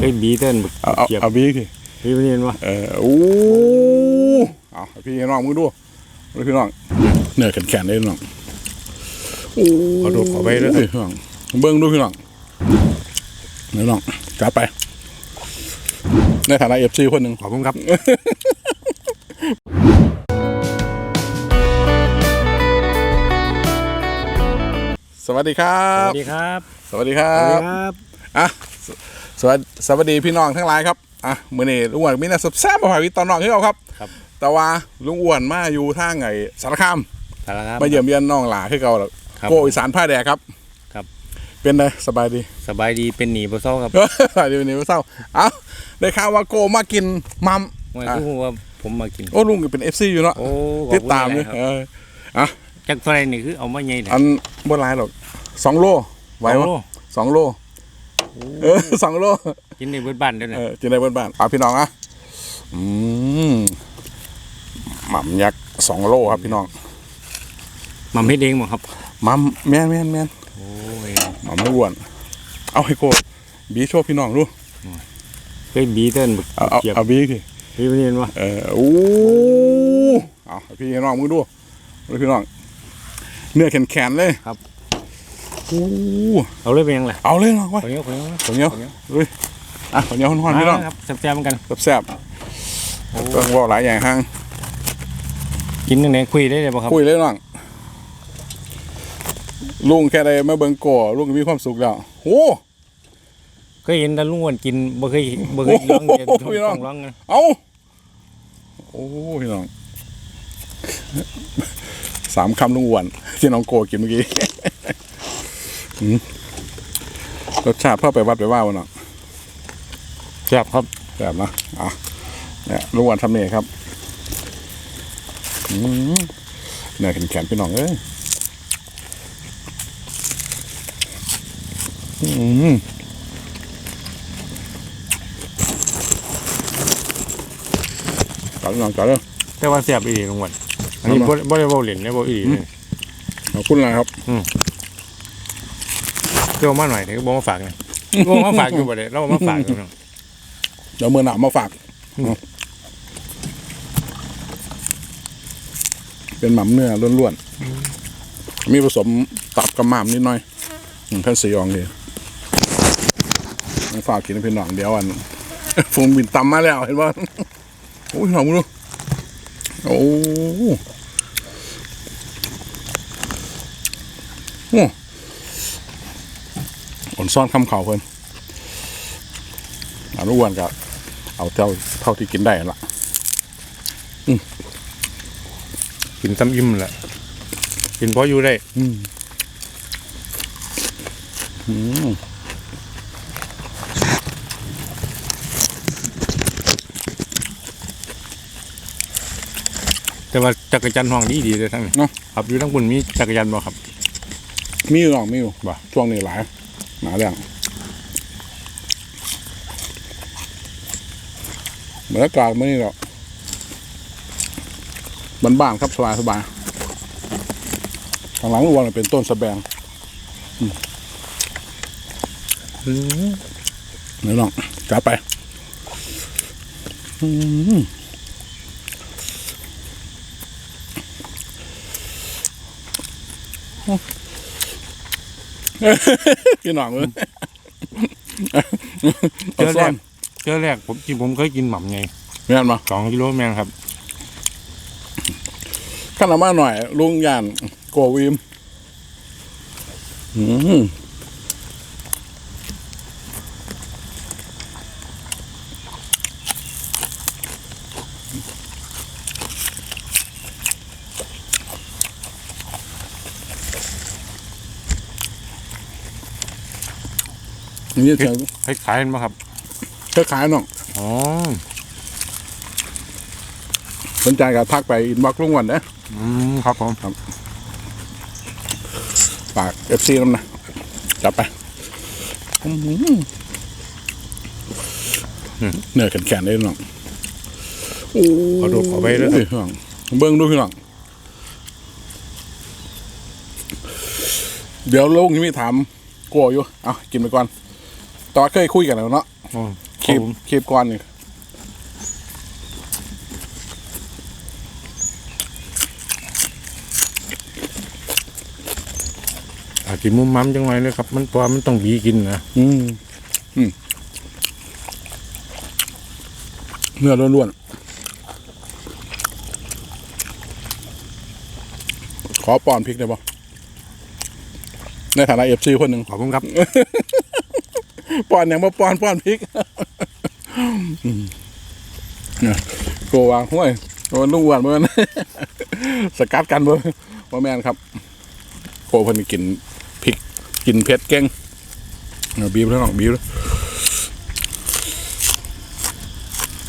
เอ้ยบีเติ้ลเอาเอาเกียบเอาบีสิพี่ไม่เห็นวะเออโอ้เอาให้พี่น้องมึงดูดูพี่น้องเนื้อแข็งๆเลยพี่น้องโอ้ขอดูขอไปด้วยพี่น้องเบิ้งดูพี่น้องพี่น้องจัดไปในฐานะเอฟซีคนหนึ่งขอบคุณครับสวัสดีครัสบวัสดีครับ สวัสดีครัสวัสดีบครับอะ สสวัสดีสวัสดีพี่น้องทั้งหลายครับอะมื้อนี้ลุงอ้วนมีแต่แซ่บๆมาฝากพี่ตอนน้องให้เราครับ ครับ แต่ว่าลุงอ้วนมาอยู่ทางไงสารคามสารครับมาเยี่ยมเยียนน้องหลาคือเก่าแล้วครับโกอีสานผ้าแดกครับครับ เป็นไงสบายดีสบายดีเป็นหนีบ่เศร้าครับสบายดีวันนี้ไม่เศร้าเอ้าได้ข่าวว่าโกมากินมัมไม่อะรู้ว่าผมมากิน โอ้ลุงก็เป็นเอฟซีอยู่เนาะโอ้ขอบติดคุณตามหนี่ลายๆครับ เอออะจักรไฟนี่คือเอามาใหญ่เนี่ยอันบ่หลายหรอกสองโลไหวเอาวะโล สองโล เออสองโลกินในเบิดบ้านด้วยนะเออจินได้เบิ้บ้านเอาพี่น้องอะอืมหม่ำยักษ์สองโลครับพี่น้องมันเฮ็ดเองบ่ครับมัมแม่นแม่นแม่นโอ้ยหม่ำไม่อ้วน เอาให้โกบีโชว์พี่น้องดูเอ้ยบีเติ้ลเอาเอาเกียบเอาบีสิพี่ไม่เห็นวะเออโอ้เอาให้พี่น้องมึงดูดูพี่น้องเนื้อแข็งๆเลยครับโอ้เอาเลยเป็นยังไงเอาเลยน้องไว้คนนี้คนนี้ข้าวเหนียวดูอะข้าวเหนียวห่อนๆพี่น้องครับแซ่บๆเหมือนกันแซ่บๆต้องว่าหลายอย่างห้างกินจังไดคุยได้เลยบ่ครับคุยเลยน้องลุงแค่ใดมาเบิ่งก่อลุงก็มีความสุขแล้วโอ้เคยเห็นแต่ลุงอ้วนกินบ่เคยบ่เคยลองเห็นโอ้โหพี่น้องต้องลองนะเอาโอ้พี่น้องสามคำลุงอ้วนที่น้องโกกินเมื่อกี้อืม รสชาติเพื่อไปวัดไปว่าวันเนาะแซ่บครับแบบนะอะเนี่ยลุงอ้วนทำเนี่ยครับอืมเนื้อแข็งๆพี่น้องเอ้ยอืมจัดพี่น้องจัดเลยแต่ว่าแซ่บอีหลีลุงอ้วนอันนี้ครับบ่บ่ได้เว้าเล่นได้บ่อีหลีเลยขอบคุณอะไรครับเกี่ยวมาหน่อยถึงบอกมาฝากไงบอกมาฝากอยู่บ่ได้เรามาฝากอยู่เนาะเดี๋ยวมือหนามาฝากอืมเป็นหม่ำเนื้อล้วนๆ มีผสมตับกับหม่ำนิดหน่อยอืมท่านสีอองดีต้องฝากกินให้พี่น้องเดี๋ยวอันฟูงบินตำมาแล้วเห็นว่าโอ้ยหอมดูโอ้โอ้ อ่อนซ่อนคำเข่าเพิ่นอนุวันกับเอาเท่าเท่าที่กินได้นั่นละกินซ้ำอิ่มแหละกินพออยู่ได้ อืมอืมแต่ว่าจักรจันทร์ห้องดีดีเลยทั้งนี้เนาะครับอยู่ทั้งบนมีจักรยานบ่ครับ มีอยู่หรอกมีอยู่บ่ช่วงนี้หลาย หนาเรื่องบรรยากาศไม่นี่หรอกบ้านๆครับสบายสบายทางหลังลูกวันเป็นต้นสะแบงอืมเดี๋ยวน้องจัดไปอืม พี่น้องเลยเจอแรกเจอแรกผมกินผมเคยกินหม่ำไงแม่นมาสองกิโลแมนครับขั้นละมาหน่อยลุงยานโกวิมอืม นี่เชิงให้ขายกันบ่ครับคล้ายๆน้องอ๋อสนใจกับทักไปอินบ็อกซ์ลุงวันนะอืมครับผมฝากเอฟซีน้ำนะจับไปอื้อหือเนื้อแข็งๆเลยน้องโอ้ขอดูขอไปด้วยพี่น้องเบิ้งดูพี่น้องเดี๋ยวลุงยังไม่ถามกลัวอยู่ เอากินไปก่อน ตอนเคยคุยกันแล้วเนาะอ๋อคลิปผมคลิปก่อนนี่อาจจะมุมมัมจังไงเลยครับ มันเพราะว่ามันต้องบีกินนะอืมอืมเนื้อล้วนๆขอป้อนพริกได้ปะในฐานะเอฟซีคนหนึ่ง ขอบคุณครับ ป้อนอย่างมาป้อนป้อนพริกโกวางห้วยโดนลุงอ้วนเมื่อนสกัดกันเมื่อว่าแมนครับโกเพิ่นกินพริกกินเผ็ดเก่งบีบแล้วน้อบีบแล้ว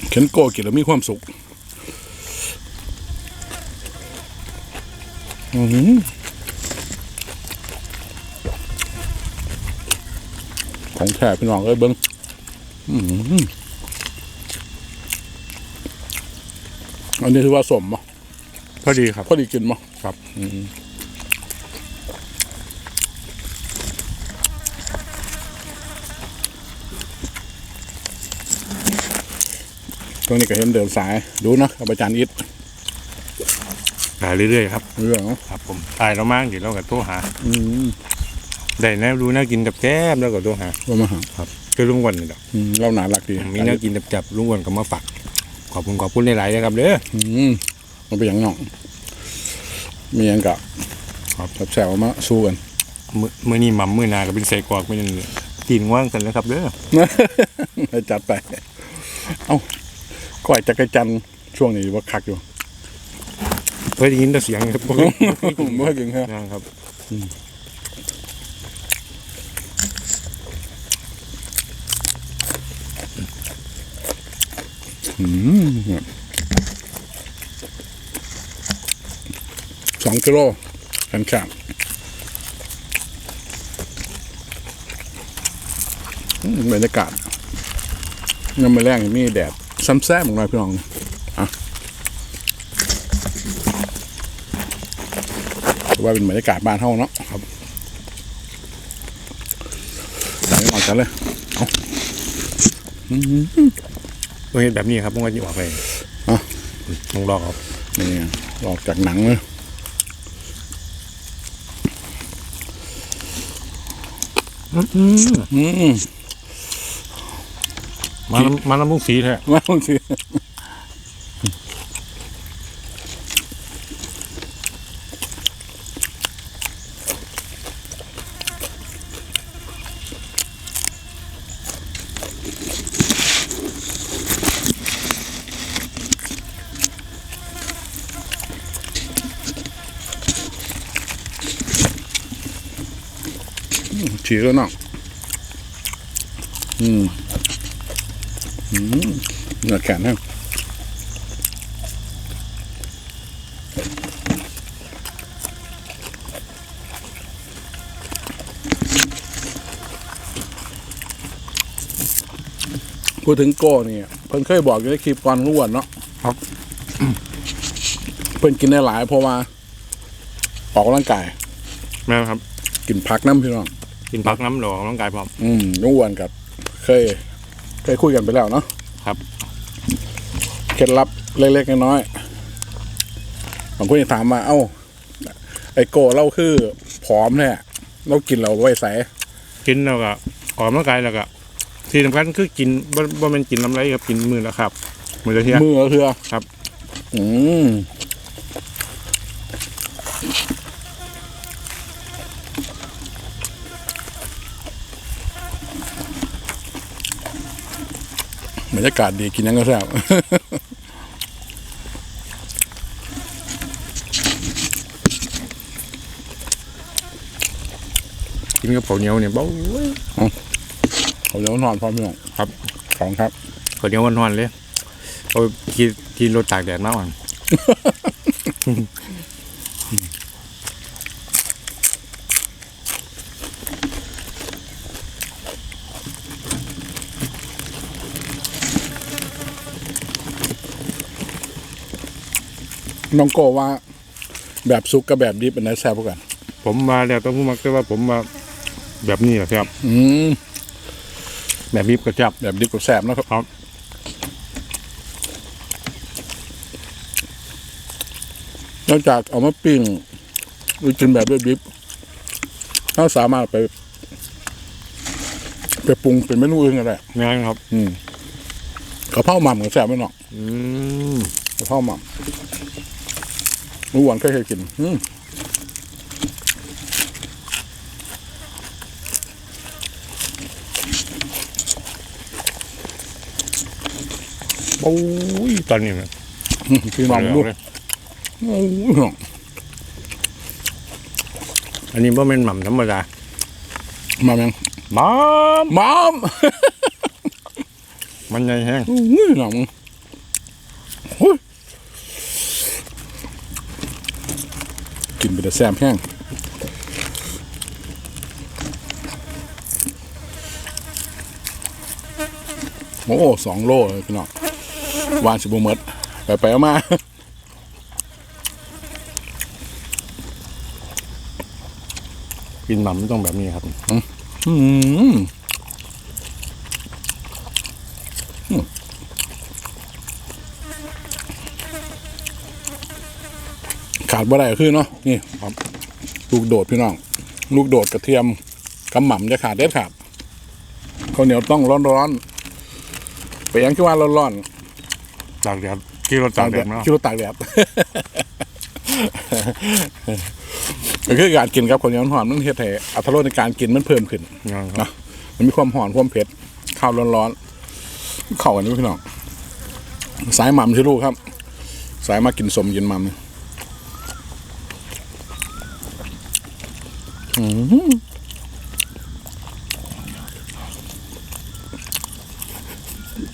เข็นโกกินแล้วมีความสุข อือหือ ของแท้พี่น้องเอ้ยเบิ้งอื้อหืออันนี้ถือว่าสมมั้พอดีครับ พอดีกินมั้ครับตรงนี้ก็เห็นเดินสาย ดูเนาะกับอาจารย์อิทหาเรื่อยๆครับ เรื่องเนาะครับผมตายเรามากเดี๋ยวเราก็โทรหา อืม ได้แนวรู้น่ากินกับแก้มแล้วก็โทรหาว่ามาหาครับคือลุงวันนี่แหละอืมเราหนารักดีมีน่ากินจับๆลุงวันก็มาฝากขอบคุณขอบคุณหลายๆนะครับเด้ออืมมันเป็นอย่างน้องมีอย่างกับครับแซวๆมาสู้กันมื้อมื้อนี้หม่ำมื้อหนาก็เป็นใส่กรอกเป็นกินว่างกันนะครับเด้อให้จัดไป เอ้าก้อยจักรจันทร์ช่วงนี้ว่าคักอยู่เพื่อได้ยินแต่เสียงครับเมื่อกี้ครับนะครับ สองกิโลกันข้ามบรรยากาศยังม่แรงมีแดดซ้ำแซ่บหน่อยพี่น้องอะว่าเป็นบรรยากาศบ้านเฮาเนาะครับใส่หมดกันเลยเฮ็ดแบบนี้ครับผมก็จะออกไปอะลองลอกครับนี่ออกจากหนังเลยอืมมาน้ำมาน้ำมุกสีแท้ มาบางที ฉีกแล้วเนาะอืมอืมเนื้อแข็งแห้งพูดถึงโก้นี่เพิ่นเคยบอกอยู่ในคลิปก่อนรู้วนเนาะครับ เพิ่นกินได้หลายเพราะว่า ออกกำลังกายแม่นครับ กินผักน้ำพี่น้อง กินผักน้ำหล่อของร่างกายพร้อม อืมนุ่วนกับ เคย เคยคุยกันไปแล้วเนาะครับ เคล็ดลับเล็กๆน้อยๆบางคนจะถามว่าเอ้า ไอโก้เราคือผอมเนี่ยเรากินเราไว้ใส่กินแล้วก็ออกกำลังกายแล้วก็ที่สำคัญคือกินบ่บ่แม่นกินน้ำไรครับกินมือละครับมือละเทียมือก็คือครับ อืม รรยากาศดีกินยังก็แซ่บกินกับข้าวเหนียวเนี่ยเบ้าเขาเดี๋ยวนอนพร้อมพี่น้องครับของครับข้าวเหนียวหวานๆเลยเอากินกินรถตากแดดมากกว่ น้องโกว่า แบบซุกกับแบบดิบเป็นไหนแซ่บกว่ากัน ผมมาแล้วต้องพูดมาแต่ว่าผมมาแบบนี้แหละครับ อืมแบบบีบกระจับแบบดิบกับแสบนะครับครับนอกจากเอามาปิ้งหรือกินแบบดิบๆถ้าสามารถไป ไปปรุงเป็นเมนูอื่นก็ได้แม่นครับ อืมกระเพราหม่ำกับแสบไม่หนอกอืมกระเพราหม่ำ รู้หวานเคยเคยกินอืมโอ้ยตอนนี้มันพี่น้องดูเลยโอ้ยพี่น้องอันนี้บ่แม่นหม่ำธรรมดามาแมงหม่มามำมันใหญ่แห้งโอ้ยหนังโอ้ย กินไปแต่แซมแห้งโอ้สองโลเลยพี่น้องวานสิบหมดไปไปเอามากินหม่ำมันต้องแบบนี้ครับ อืม ขาดบ่ได้ก็คือเนาะนี่ครับลูกโดดพี่น้อง ลูกโดดกระเทียมกำหม่ำจะขาดเด็ดขาดข้าวเหนียวต้องร้อนๆไปยังที่ว่าร้อนตากแดดกี่รถๆตากแดดเนาะคิดว่าตากแดด ก็คือการกินครับข้าวเหนียวหอนมันเฮ็ดให้อัตรรสในการกินมันเพิ่มขึ้นงานคเนาะรับมันมีความหอนความเผ็ดข้าวร้อนๆเข้ากันด้วยพี่น้อง สายหม่ำชื่อลูกครับ สายมากินสมกินหม่ำอื้อหือ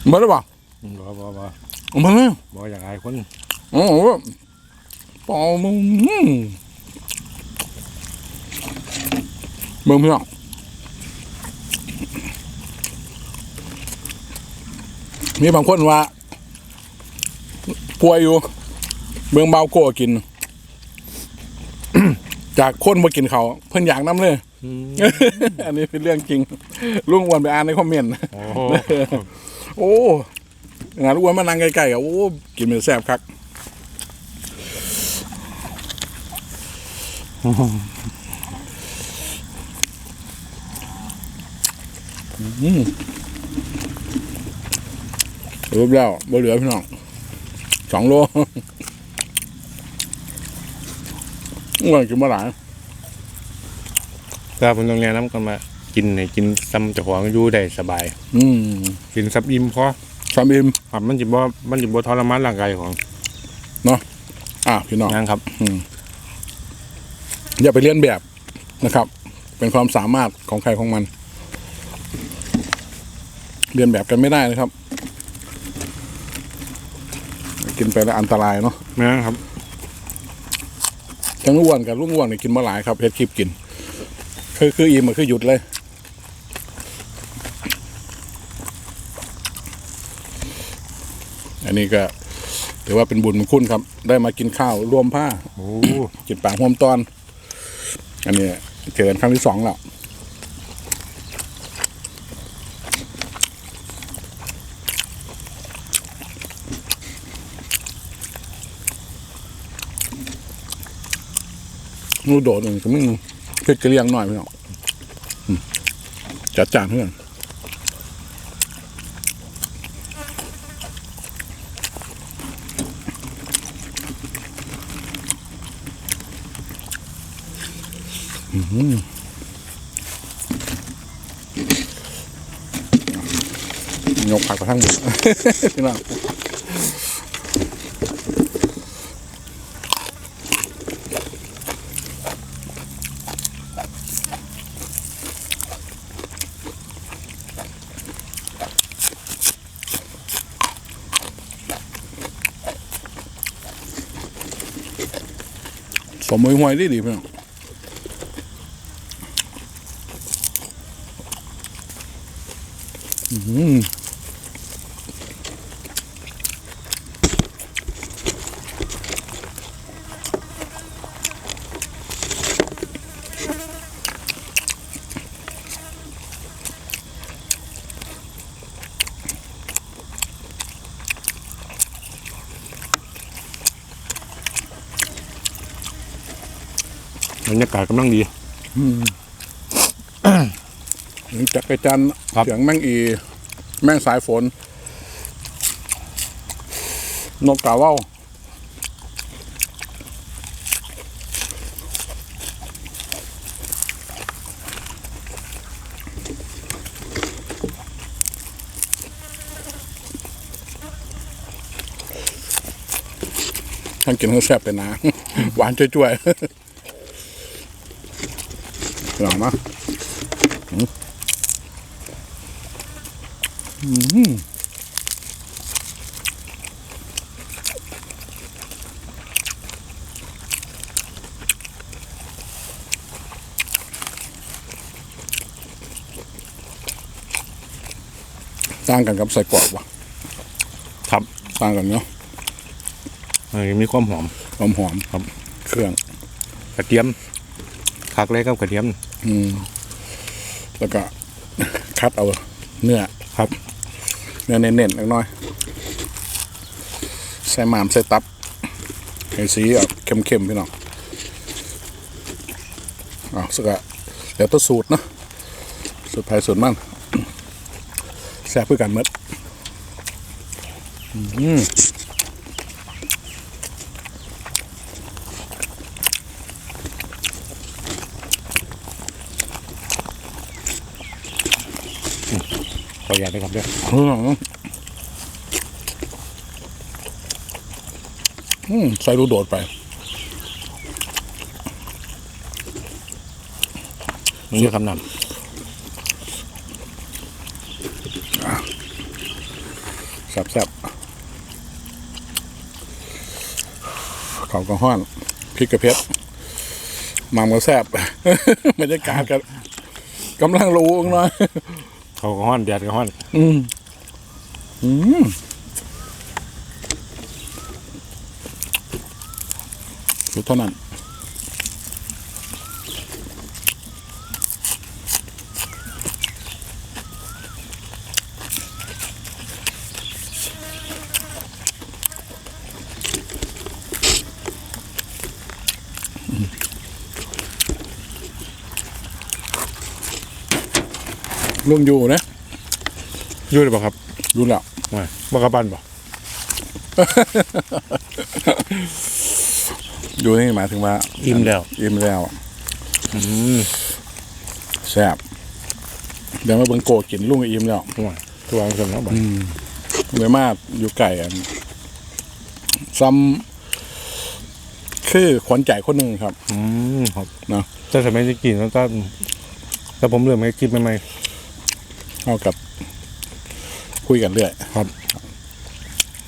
มาได้ป่ะบ่บ่บ่มาเลยบ่อยากอายคนโอ้โหปอมึงอื้อเบิ่งพี่น้องมีบางคนว่าป่วยอยู่เบิ่งเบาโก้กิน จากคนมากินเขาวเพิ่นอยากน้ำเลยอืมอันนี้เป็นเรื่องจริงลุงอ้วนไปอ่านในคอมเมนต์ โอ้โหโอ้งานลุงอ้วนมานั่งใกล้ๆกับโอ้กินเป็นแซ่บคักอืมรูปแล้วบ่เหลือพี่น้องสองโล อ้วนกินมาหลายถ้าผมต้องแนะนำกันมากินให้กินซ้ำเจ้าของอยู่ได้สบาย อืมกินซับอิ่มพอชามอิมครับมันสิบ่มันสิบ่ทรมานร่างกายของอะพี่น้องงานครับ อย่าไปเลียนแบบนะครับ เป็นความสามารถของใครของมัน เรียนแบบกันไม่ได้นะครับ กินไปแล้วอันตรายเนาะแม่นครับ ทั้งลุงอ้วนกับลุงอ้วนเนี่ยกินมาหลายครับเฮ็ดคลิปกิน คือคืออิ่มมันคือหยุดเลยอันนี้ก็ถือว่าเป็นบุญเป็นคุณครับ ได้มากินข้าวรวมผ้าโอ้กินปากห่วมตอน อันนี้เจอกันครั้งที่สองแล้ว นูโดดหนึ่งก็มึงเพชรกระเลียงหน่อยพี่น้องจัดจานเพื่อนยกผักกระทั่งบุพี่น้อง สมมวยหวยดีดีพี่น้อนอืมากาศกำลังดี จักรจันทร์ครับ เสียงแมงอี แมงสายฝน นกกาเว้าท่านกินเขาแซ่บเป็นนะ หวานจ้วยๆ หลังมาต่างกันกับใส่กรอบวะครับต่างกันเนาะเออมีความหอม หอมหอมครับ เครื่องกระเทียมคักเลยครับกระเทียม อืมแล้วก็คัดเอาเนื้อครับ เนื้อเน้นๆเล็กน้อยใส่หมามใส่ตับให้สีออกเข้มๆพี่น้องอ๋อสกะเดี๋ยวตัวสูตรเนาะสูตรไทยสูตรมันแซ่บเพื่อกันหมดอืม ขออนุญาตนะครับเด้ออืมใส่ลูกโดดไปนี่คำนแซ่บแซ่บเขาก็ห้อนพริกกระเพชรมามก็แซ่บบรรยากาศกันกำลังรู้น้อย เขาก็ห้อนแดดก็ห้อน อืมอืมสุดเท่านั้น ลุงอยู่นะอยู่เลยป่ะครับดูแล้วไม่บักกะบันป่ะอยู่นี่หมายถึงว่าอิ่มแล้ว อิ่มแล้วอืมแซ่บเดี๋ยวมาเบิ่งโกะกินลุงก็อิ่มแล้วห่วยตัวอังสมน้ำบ่เมื่อมาอยู่ไก่อันซ้ำคือขวัญใจคนหนึ่งครับ อืมครับเนาะแต่สมัยจะกินแล้วก็แต่ผมเริ่มไม่คิดใหม่ เท่ากับ คุยกันเรื่อยๆครับ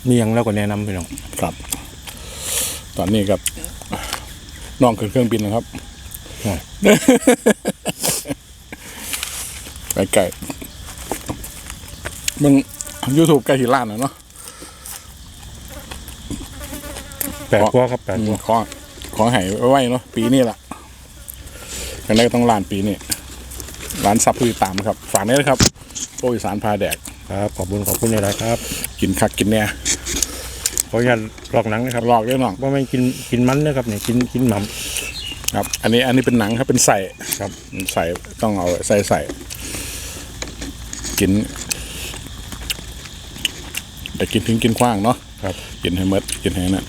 มีหยังแล้วก็แนะนำพี่น้องครับ ตอนนี้กับน้องขึ้นเครื่องบินนะครับห่วยไปไก่มันยูทูบใกล้ที่ล้านแล้วเนาะแปดกว่าครับแปดอืกมว่าขอขอให้ไว้ๆเนาะปีนี้แหละกันได้ก็ต้องล้านปีนี้ร้านซับผู้ติดตามครับ ฝากนี้นะครับ โปรอีสานพาแดกครับขอบคุณขอบคุณหลายๆครับ กินคักกินแน่ขออนุญาตลอกหนังนะครับลอกด้วยน้องว่าไม่กินกินมันนะครับเนี่ยกินกินหม่ครับ อันนี้อันนี้เป็นหนังครับเป็นใส่ครับใส่ต้องเอาใส่ใส่กินแต่กินทิ้งกินขว้างเนาะำครับ กินให้หมดกินให้นั่น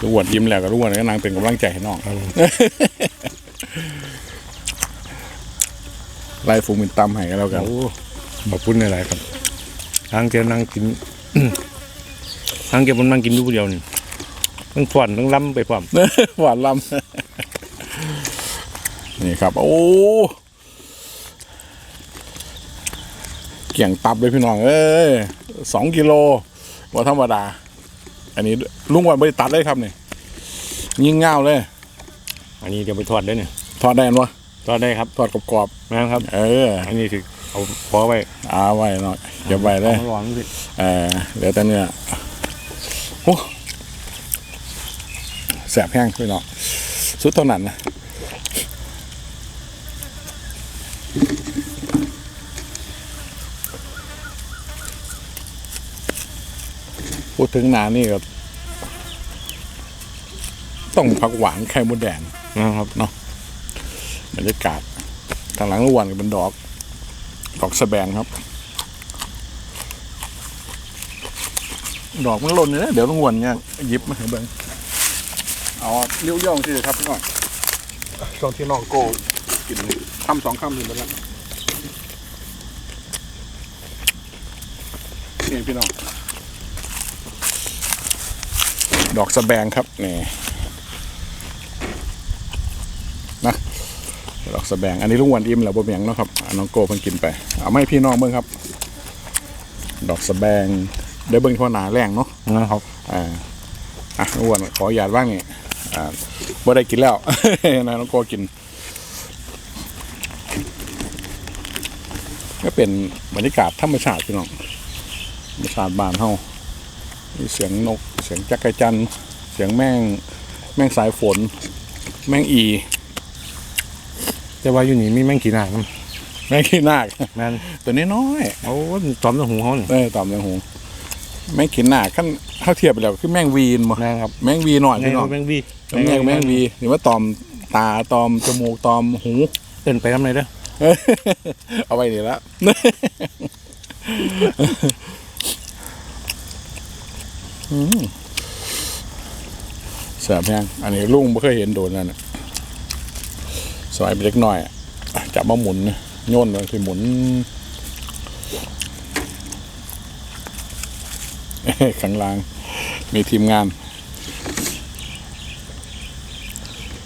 ลูกอ้วนยิ้มแล้วก็ลูกอ้วนก็นางเป็นกำลังใจให้น้องครับ ไล่ฟูมินตำให้กันแล้วกันโอ้ขอบคุณหลายๆครับทางเจ้านั่งกินทางเจ้าผมนั่งกินอยู่ผู้เดียวนี่ทั้งฝอนทั้งล้ำไปพร้อมหวานลำนี่ครับ โอ้เกี่ยงตับเลยพี่น้อง เอ้ยสองกิโลว่าธรรมดา อันนี้ลุงวันบริตัดเลยครับนี่ยิงเง่าเลย อันนี้เดี๋ยวไปทอดได้เนี่ยทอดได้ไหมวะ ทอดได้ครับทอดกรอบนะครับๆเออ อันนี้ถือเอาพอไว้เอาไว้หน่อยเก็บไว้เลยอามาลองสิเออเดี๋ยวแต่เนื้อโอ้แสบแห้งพี่น้องสุดเท่านั้นนะพูดถึงหนานี่ก็ต้องผักหวานไข่มดแดงนะครับบร รยากาศทางหลังลุงอ้วนเป็นดอก ดอกสะแบงครับ ดอกมันหล่นเลยนะเดี๋ยวลุงอ้วนเนี่ยหยิบมาให้เบิ่งเอาเลี้ยวย่องที่ครับพี่น้องช่วงที่น้องโกกินคำสองคำอยู่แล้วนี่พี่น้อง ดอกสะแบงครับนี่นะ ดอก สะแบงอันนี้ลุงอ้วันอิ่มแล้วบ่เมียงเนาะครับอะน้องโก้เพิ่งกินไปเอาไม่พี่น้องเบิ่งครับ ดอกสะแบงได้เบิ่งเท่าหนาแรงเนาะนะครับอ่าอะลุงอ้วนขออนุญาตว่างนี่อ่าบ่ได้กินแล้วนะน้องโก้กิน ก็เป็นบรรยากาศธรรมชาติพี่น้องธรรมชาติบ้านเฮามีเสียงนก เสียงจักรจันทร์เสียงแม่งแม่งสายฝน แม่งอี แต่ว่าอยู่นี่มีแม่งกี่หน้าครับแม่งขี้นาคแม่นตัวนี้น้อยโอ้ตอมตะหูเขาเนี่ยเออตอบในหูแม่งขี้นาคขั้นเท่าเทียบไปแล้วคือแม่งวีนบ่แม่งครับ แม่งวีหน่อยแม่พี่งน้องแม่งวีแม่งแม่งวีหรือว่าตอมตาตอมจมูกตอมหูเต้นไปทำไรเด้อเอาไว้นี่ละ อืมแสบแพงอันนี้ลุงไม่เคยเห็นโดนนั่นน่ะ สมัยเป็นเล็กน้อยอะจับมาหมุนนะโยนเลยคือหมุนข้างล่างมีทีมงาน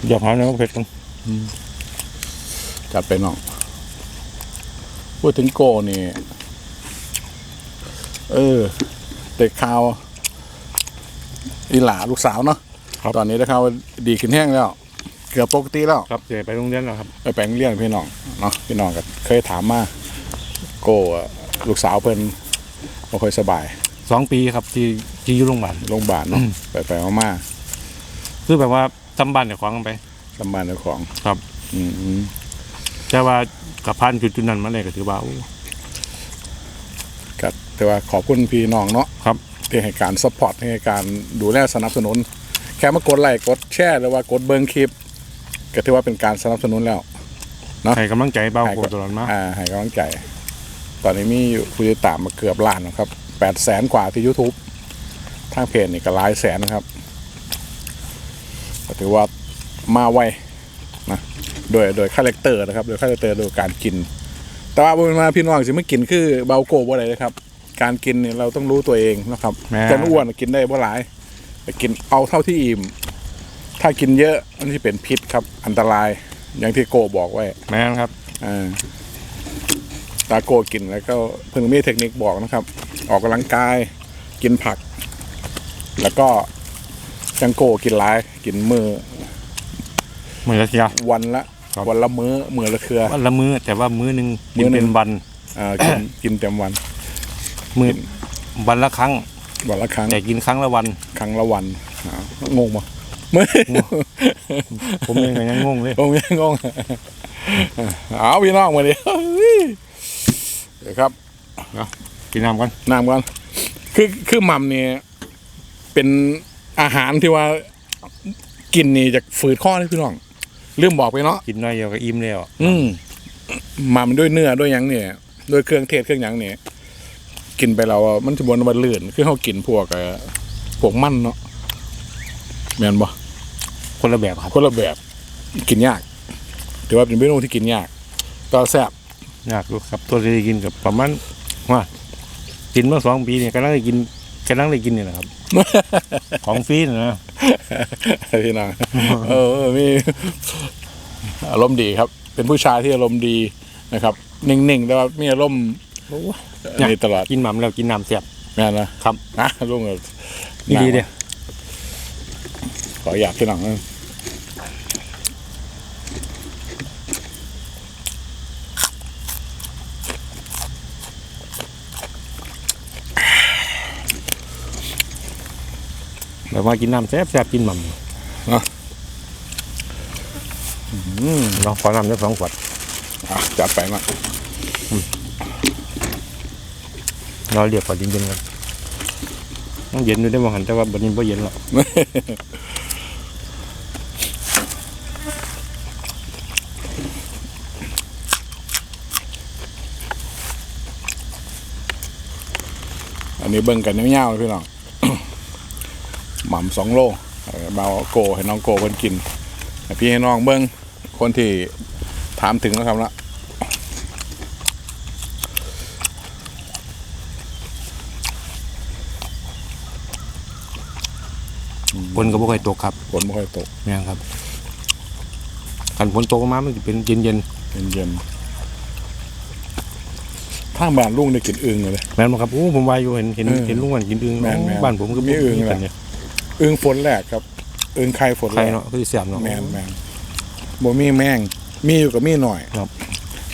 อย่าพาเนื้อเผ็ดกันจัดไปน้อง พูดถึงโกนี่ เออ เด็กข่าวอีหลาลูกสาวเนาะตอนนี้ได้ข่าวว่าดีขึ้นแห้งแล้วเกือบปกติแล้วครับเดี๋ยวไปโรงเรียนแล้วครับไปแปลงเลี้ยงพี่น้องเนาะพี่น้องก็เคยถามมาโกอะลูกสาวเพิ่นบ่ค่อยสบายสองปีครับที่ที่อยู่โรงพยาบาลโรงพยาบาลเนาะไปไปๆมาคือแบบว่าทำบ้านเดี๋ยวของกันไป ๆสำบานเจ้าของครับ อืมแต่ว่ากับพันจุดจุดๆนั้นมาเลยก็ถือว่าโอ้ก็แต่ว่าขอบคุณพี่น้องเนาะครับ ที่ให้การซัพพอร์ตให้การดูแลสนับสนุน แค่มากดไลค์กดแชร์หรือว่ากดเบิ้งคลิป ก็ถือว่าเป็นการสนับสนุนแล้วให้กำลังใจเบาให้โคก็ตลอดมาอ่าให้กำลังใจ ตอนนี้มีผู้ติดตามมาเกือบล้านนะครับแปดแสนกว่าที่ YouTube ทางเพจนี่ก็หลายแสนนะครับก็ถือว่ามาไวนะโดยโดยคาแรคเตอร์นะครับ โดยคาแรคเตอร์โดยการกิน แต่ว่าบนมาพี่น้องสิไม่กินคือเบาโกบ่ได้เลยครับ การกินเนี่ยเราต้องรู้ตัวเองนะครับแม่จะอ้วนกินได้บ่หลายแต่กินเอาเท่าที่อิ่ม ถ้ากินเยอะมันจะเป็นพิษครับ อันตรายอย่างที่โกบอกไว้แม่นครับอ่าตาโกกินแล้วก็เพิ่งมีเทคนิคบอกนะครับ ออกกำลังกายกินผัก แล้วก็จังโกกินหลาย กินมือเหมือนเชียววันละครับ วันละมื้อมือละเครือ วันละมื้อแต่ว่ามื้อหนึ่งมื้กินอหนึ่เป็งนวันอ่ากิน กินเต็มวัน มื้อวันละครั้ง วันละครั้งแต่กินครั้งละวันครั้งละวันอ่างงปะ ไม่ผมเองก็ยังงงเลยงงยังงงเอาพี่น้องมาดิเดี๋ยวครับกินน้ำกันน้ำก่อนคือคือหมัมเนี่ยเป็นอาหารที่ว่ากินนี่จากฝืดข้อเลยพี่น้องลืมบอกไปเนาะกินน้อยเดียวก็อิ่มแล้วอืมหมัมด้วยเนื้อด้วยหยังเนี่ยด้วยเครื่องเทศเครื่องหยังเนี่ยกินไปแล้วอะมันจะบนวันลื่นคือเขากินพวกเอ่อพวกมันเนาะแม่นบ่ คนละแบบครับคนละแบบกินยากถือว่าเป็นเมนูที่กินยากแตแซ่บยากอยู่ครับตัวที่ได้กินกับประมาณว่ากินเมื่อสองปีเนี่ยกำลังได้กินกำลังได้กินเนี่ยแหละครับ ของฟรีนะพี่น้องเออเออมีอารมณ์ดีครับ เป็นผู้ชายที่อารมณ์ดีนะครับ นิ่งๆแต่ว่ามีอารมณ์อันนี้ตลอดกินหม่ำแล้วกินน้ำเสียบแม่นนะครับ นะลุงก็นี่ดีเดียข ออยากพี่น้องนะแบบว่ากินน้ำแซ่บแซ่บกินหม่ำอืมลองขอน้ำสักสองขวดอะจัดไปมาเราเรียกขอเย็นๆกันต้องเย็นด้วยได้บางหันแต่ว่าบันนี้บ่เย็นหรอก นนี้เบิ่งกันยาวๆเลยพี่น้องหม่ำสองโลเออเบาโกให้น้องโกเพิ่นกินให้พี่ให้น้องเบิ่งคนที่ถามถึงแล้วครับละฝนก็บ่ค่อยตกครับฝนไม่ค่อยตกแม่นครับคันฝนตกมามันจะเป็นเย็นเย็นๆ ทางบ้านลุงได้กินอึ่งเลยๆแม่นบ่ครับโอ้ผมว่าอยู่เห็นเห็นเออเห็นลุงวันกินอึ่งแม่นแม่นบ้านผมก็มีอึ่งกันแหละเนี่ยอึ่งฝนแรกครับอึ่งไข่ฝนใครแรกเนาะคือเสียมเนาะ แมนแมนบ่มีแมงมีอยู่กับมีหน่อยครับ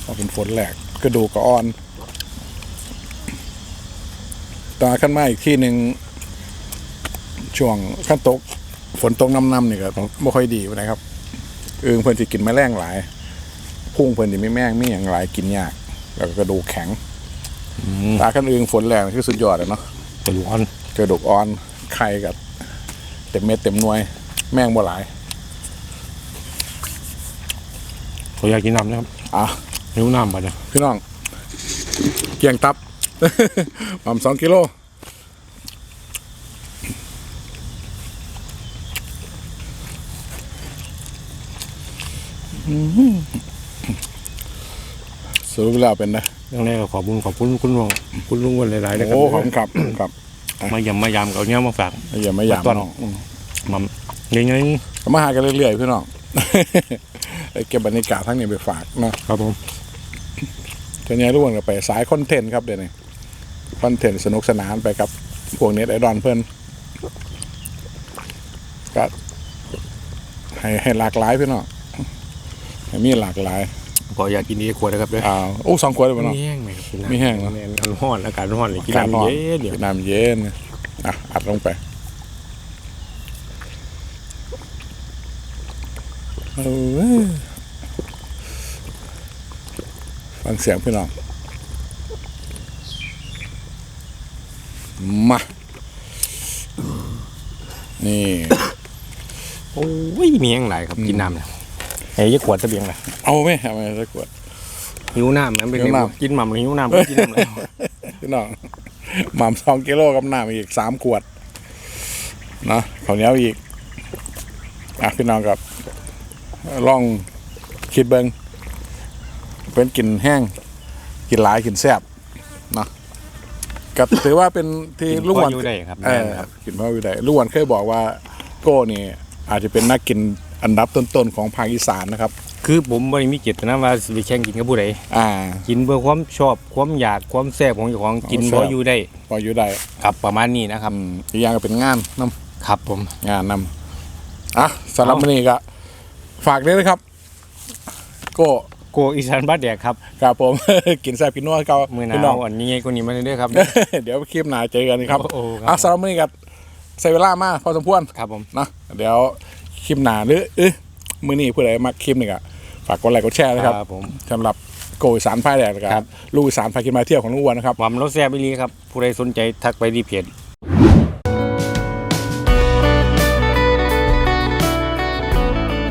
เอาเป็นฝนแหลกกระดูกก็อ่อนตาขั้นมาอีกที่หนึ่งช่วงขั้นตก ฝนตกน้ำน้ำนี่ก็บ่ค่อยดีปานใดครับเอิงเพิ่นสิกินแมลงหลาย พุ่งเพิ่นสิไม่แมงมีอย่างหลายกินยาก แล้วก็กระดูกแข็ง อืมตาขั้นเอิงฝนแรงนี่คือสุดยอดเลยเนาะกระดูกอ่อนกระดูกอ่อนไข่กับเต็มเม็ดเต็มหน่วย แมงบ่หลายเขาอยากกินน้ำนะครับอะหิวน้ำบัดเนี่ยพี่น้องเกียงตับหม่ำสองกิโลอื้อหือสรุปแล้วเป็นนะ เรื่องแรกก็ขอบคุณขอบคุณคุณลุงคุณลุงวันหลายๆนะครัโอ้ขอบคุณครับครับมายำมายำเอาเนี้ยมาฝากอย่าไม่หยามต้นน้องอืมมัมยังไงก็มาหากันเรื่อยๆพี่น้องไปเก็บบรรยากาศทั้งนี้ไปฝากเนาะครับผมทีนี้ร่วงกันไปสายคอนเทนต์ครับเดี๋ยวนี้คอนเทนต์สนุกสนานไปกับพวกเน็ตไอดอลเพื่อนก็ให้ให้หลากหลายพี่น้องให้มีหลากหลาย ขออยากกินดีขวดนะครับเด้ออ่าโอ้สองขวดเลยพี่น้องมีแห้งไหมครับกินน้ำมีแห้งเหรอ แม่นอันร้อนอากาศร้อนเลยกินการนน้ำอนเย็นเดี๋ยวน้ำเย็นอะอัดลงไปเออฟังเสียงพี่น้องมา นี่ โอ้ยมีแห้งหลายครับกินน้ำเนี่ย ไอ้ยี่ขวดตะเบียงเลยเอาไหมเอาไหมสักขวด หิวน้ำมันเป็นหิวน้ำไงกินหม่ำหรือหิวน้ำกินน้ำเลยพี่น้องหม่ำสองกิโลกับน้ำอีกสามขวดเนาะข้าวเหนียวอีกอะพี่น้องกับลองคิดเบิงเป็นกลินแห้งกลินหลายกลินแซ่บเนาะก็ถือว่าเป็นที่ลุงหวันอยู่ได้ครับเอแม่นอครับกินพ่อวิไดลุงหวันเคยบอกว่าโก้นี่อาจจะเป็นนักกิน อันดับต้นๆของภาคอีสานนะครับ คือผมไม่ได้มีเจตนาว่าสิไปแข่งกินกับผู้ใดอ่า กินเพื่อความชอบความอยากความแซ่บของเจ้าของกินแซ่พบออยู่ได้พออยู่ได้ครับประมาณนี้นะครับอืมอีกอย่างก็เป็นงานน้ครับผมำงานนำอะสำหรับเอาวันนี้ก็ฝากด้วยนะครับโก้โกอีสานบ้านแดกครับครับผมกินแซ่บกินนัวเก่ามือหพี่นาน้อวงอันนี้ไงกว่านี้มาเรื่อยๆครับ เดี๋ยวคลิปหน้าเจอกันครับโอ้โหครับอะสำหรับวันนี้ก็ใช้เวลามากพอสมควรครับผมนะเดี๋ยว คลิปหน้าหรือเอ้ยมื้อนี้ผู้ใดมาคลิปนี่ก็ฝากกดไลค์กดแชร์นะครับผม สำหรับโกอีสานพายแดกนะคครัรับ บลูกอีสานพายกินมาเที่ยวของลุงอ้วนนะครับ หม่ำรสแซ่บอีหลีครับ ผู้ใดสนใจทักไปที่เพจ